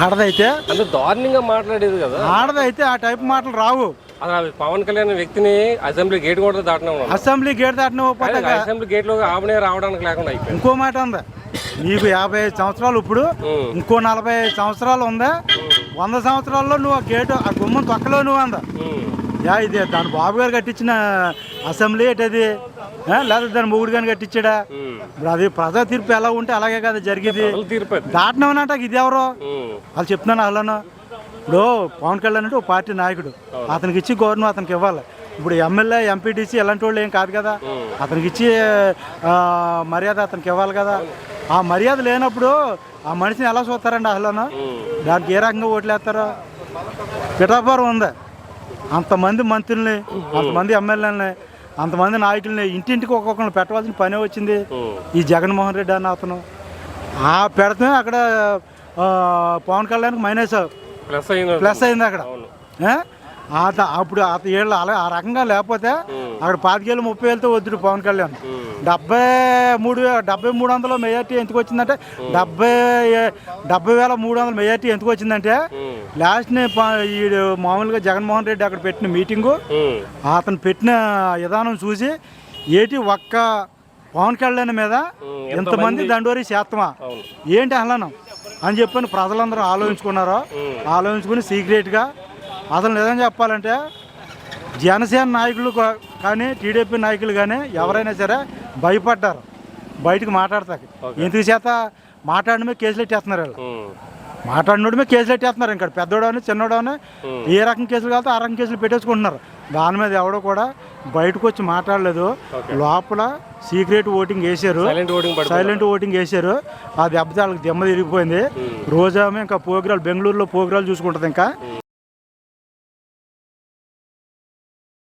ఆడదైతే అంత దారుణంగా మాట్లాడేది కదా. ఆడదైతే ఆ టైప్ మాటలు రావు. అసలు పవన్ కళ్యాణ్ వ్యక్తిని అసెంబ్లీ గేట్ కూడా దాటినా ఉన్నాడు. అసెంబ్లీ గేట్ దాటిన అసెంబ్లీ గేట్లో ఆవిడే రావడానికి లేకుండా అయిపోయింది. ఇంకో మాట ఉంది నీకు యాభై ఐదు సంవత్సరాలు ఇప్పుడు. ఇంకో నలభై ఐదు సంవత్సరాలు ఉందా. వంద సంవత్సరాల్లో నువ్వు ఆ గేటు ఆ గుమ్మం తొక్కలో నువ్వు అంద. యా ఇది దాని బాబు గారు కట్టించిన అసెంబ్లీ ఏంటది? లేదా దాని మొగుడు గాని కట్టించాడా. ఇప్పుడు అది ప్రజా తీర్పు ఎలా ఉంటే అలాగే కదా జరిగేది. దాటినవనంట ఇది ఎవరో. వాళ్ళు చెప్తున్నాను అసలు ఇప్పుడు పవన్ కళ్యాణ్ అంటే ఒక పార్టీ నాయకుడు. అతనికి ఇచ్చి గవర్నమెంట్ అతనికి ఇవ్వాలి. ఇప్పుడు ఎమ్మెల్యే ఎంపీటీసీ ఇలాంటి వాళ్ళు ఏం కాదు కదా. అతనికి ఇచ్చి మర్యాద అతనికి ఇవ్వాలి కదా. ఆ మర్యాద లేనప్పుడు ఆ మనిషిని ఎలా చూస్తారండి అసలు. దానికి ఏ రకంగా ఓట్లు వేస్తారో పిఠాపురం ఉంది. అంతమంది మంత్రుల్ని అంతమంది ఎమ్మెల్యేలని అంతమంది నాయకుల్ని ఇంటింటికి ఒక్కొక్కరిని పెట్టవలసిన పనే వచ్చింది. ఈ జగన్మోహన్ రెడ్డి అన్న అతను. ఆ పెడితే అక్కడ పవన్ కళ్యాణ్కి మైనస్ ప్లస్ అయింది ప్లస్ అయింది అక్కడ. అప్పుడు ఆ ఏళ్ళు అలా ఆ రకంగా లేకపోతే అక్కడ పాతికేళ్ళు ముప్పై వేలతో వద్దుడు పవన్ కళ్యాణ్. డెబ్బై మూడు డెబ్బై మూడు వందల మెజార్టీ ఎందుకు వచ్చిందంటే డెబ్బై డెబ్బై వేల మూడు వందల మెజార్టీ ఎందుకు వచ్చిందంటే ఈడు మామూలుగా జగన్మోహన్ రెడ్డి అక్కడ పెట్టిన మీటింగు. అతను పెట్టిన విధానం చూసి ఏటి ఒక్క పవన్ కళ్యాణ్ మీద. ఎంతమంది దండోరి చేస్తామా ఏంటి అహ్లానం అని చెప్పని ప్రజలందరూ ఆలోచించుకున్నారో. ఆలోచించుకుని సీక్రెట్గా అసలు నిజం చెప్పాలంటే జనసేన నాయకులు కానీ టీడీపీ నాయకులు కానీ ఎవరైనా సరే భయపడ్డారు. బయటకు మాట్లాడతాకి. ఎందుకు చేత? మాట్లాడిన మీద కేసులు ఎట్టేస్తున్నారు వీళ్ళు. ఉమ్. మాట్లాడినోడి మీద కేసులు ఎట్టేస్తున్నారు ఇంకా పెద్దోడని చిన్నోడని. ఏ రకం కేసులు కావాలో ఆ రకం కేసులు పెట్టేసుకుంటున్నారు. దాని మీద ఎవడో కూడా బయటకు వచ్చి మాట్లాడలేదు లోపల సీక్రెట్ ఓటింగ్ వేసారు సైలెంట్ ఓటింగ్ పడి సైలెంట్ ఓటింగ్ వేసారు ఆ దెబ్బతో వాళ్ళకి దెమ్మ తిరిగిపోయింది. రోజామే ఇంకా పోగ్రాలు బెంగళూరులో పోగ్రాలు చూసుకుంటుంది ఇంకా.